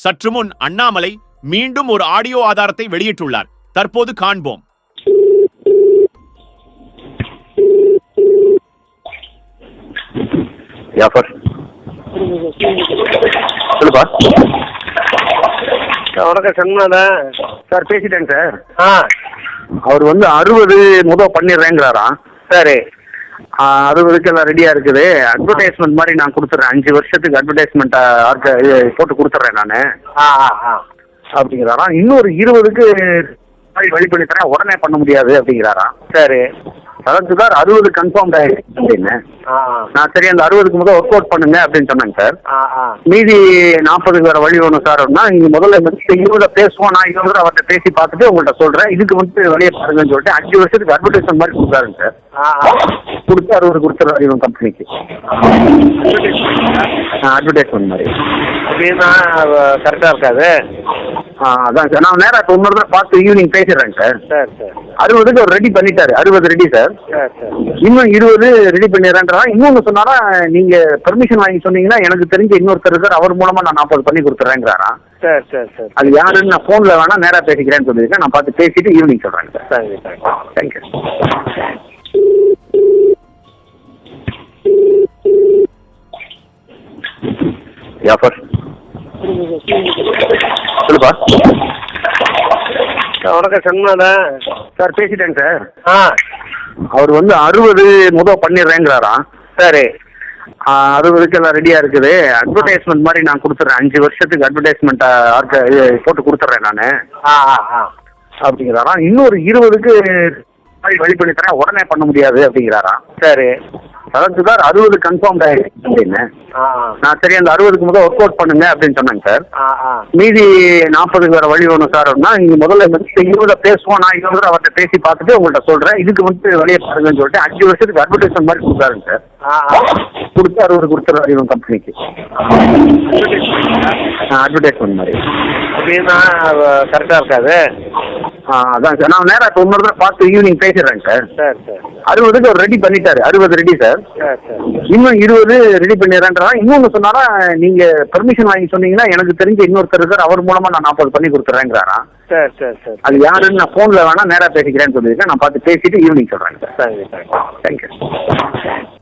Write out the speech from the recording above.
சற்று முன் அண்ணாமலை மீண்டும் ஒரு ஆடியோ ஆதாரத்தை வெளியிட்டுள்ளார். தற்போது காண்போம். சொல்லுப்பா. வணக்கம் சண்முகதான் சார் பேசிட்டேங்க சார். ஆ. அவர் வந்து அறுபது முத பண்ணிடுறேங்கிறாராம். சரி. அறுபதுக்கு எல்லாம் ரெடியாக இருக்குது. அட்வர்டைஸ்மெண்ட் மாதிரி நான் கொடுத்துட்றேன் அஞ்சு வருஷத்துக்கு அட்வர்டைஸ்மெண்ட் போட்டு கொடுத்துட்றேன் நான். அப்படிங்கிறாராம் இன்னொரு இருபதுக்கு வழி பண்ணி தரேன். உடனே பண்ண முடியாது அப்படிங்கிறாராம் சரி. சார் அறுபது கன்ஃபார்ம் ஆயிடுச்சு அப்படின்னு. நான் சரி அந்த அறுபதுக்கு முதல் ஒர்க் அவுட் பண்ணுங்க அப்படின்னு சொன்னேங்க சார். மீதி நாற்பதுக்கு வேற வழி வேணும் சார் அப்படின்னா நீங்க முதல்ல வந்து இருபத பேசுவோம். நான் இருபது அவர்கிட்ட பேசி பார்த்துட்டு உங்கள்கிட்ட சொல்றேன். இதுக்கு வந்து வழியை பாருங்கன்னு சொல்லிட்டு அஞ்சு வருஷத்துக்கு அட்வர்டைஸ்மெண்ட் மாதிரி கொடுத்தாருங்க சார். கொடுத்து அறுபது கொடுத்துருவாரு இவன் கம்பெனிக்கு அட்வர்டைஸ்மெண்ட் மாதிரி. அப்படின்னா கரெக்டாக இருக்காது. ஆ, அதான் சார். நான் நேராக இப்போ இன்னொரு தடவை பார்த்து ஈவினிங் பேசிடுறேங்க சார். சரி சரி. அறுபதுக்கு அவர் ரெடி பண்ணிட்டாரு. அறுபது ரெடி சார் சரி சரி. இன்னும் இருபது ரெடி பண்ணிடுறேன்றா இன்னொன்று சொன்னாரா நீங்க பெர்மிஷன் வாங்கி சொன்னீங்கன்னா எனக்கு தெரிஞ்ச இன்னொருத்தர் இருக்கார். அவர் மூலமா நான் நாற்பது பண்ணி கொடுத்துட்றேங்கிறாராம் சரி சரி சரி. அது யாருன்னு நான் ஃபோனில் வேணா நேராக பேசிக்கிறேன்னு சொல்லியிருக்கேன். நான் பார்த்து பேசிட்டு ஈவினிங் சொல்கிறேங்க சார். தேங்க்யூ ஜாஃபர் சொல்லுப்பா. வணக்கம் சண்முகதான் சார் பேசிட்டேங்க சார். ஆ. அவர் வந்து அறுபது முத பண்ணிடுறேங்கிறாராம் சரி. அறுபதுக்கு எல்லாம் ரெடியாக இருக்குது. அட்வர்டைஸ்மெண்ட் மாதிரி நான் கொடுத்துட்றேன். அஞ்சு வருஷத்துக்கு அட்வர்டைஸ்மெண்ட் போட்டு கொடுத்துட்றேன் நான். அப்படிங்கிறாராம் இன்னொரு இருபதுக்கு வழி பண்ணி தரேன் உடனே பண்ண முடியாது அப்படிங்கிறாராம் சரி. அதற்கு சார் அறுபது கன்ஃபார்ம் ஆயிடுச்சு அப்படின்னு. நான் சரி அந்த அறுபதுக்கு முதல் ஒர்க் அவுட் பண்ணுங்க அப்படின்னு சொன்னேங்க சார். மீதி நாற்பதுக்கு வேற வழி வேணும் சார் அப்படின்னா நீங்க முதல்ல வந்து இருபத பேசுவோம் நான் இருபது அவர்கிட்ட பேசி பார்த்துட்டு உங்கள்கிட்ட சொல்றேன். இதுக்கு வந்து வழியை பாருங்கன்னு சொல்லிட்டு அஞ்சு வருஷத்துக்கு அட்வர்டைஸ்மெண்ட் மாதிரி கொடுத்தாருங்க சார். கொடுத்து அறுபது கொடுத்துருவாரு இவன் கம்பெனிக்கு அட்வர்டைஸ்மெண்ட் மாதிரி. அப்படின்னா கரெக்டாக இருக்காது. அதான் சார். நான் நேராக இப்போ இன்னொரு பார்த்து ஈவினிங் பேசிடுறேங்க சார். சரி சரி. அறுபதுக்கு அவர் ரெடி பண்ணிட்டாரு. அறுபது ரெடி சார். சரி சரி. இன்னும் இருபது ரெடி பண்ணிடுறேன்றா இன்னொன்று சொன்னாரா நீங்க பெர்மிஷன் வாங்கி சொன்னீங்கன்னா எனக்கு தெரிஞ்ச இன்னொருத்தர் இருக்கார் அவர் மூலமா நான் நாற்பது பண்ணி கொடுத்துட்றேங்கிறாராம் சரி சரி சரி. அது யாருன்னு நான் ஃபோனில் வேணா நேராக பேசிக்கிறேன்னு சொல்லியிருக்கேன். நான் பார்த்து பேசிட்டு ஈவினிங் சொல்கிறேங்க சார். தேங்க்யூ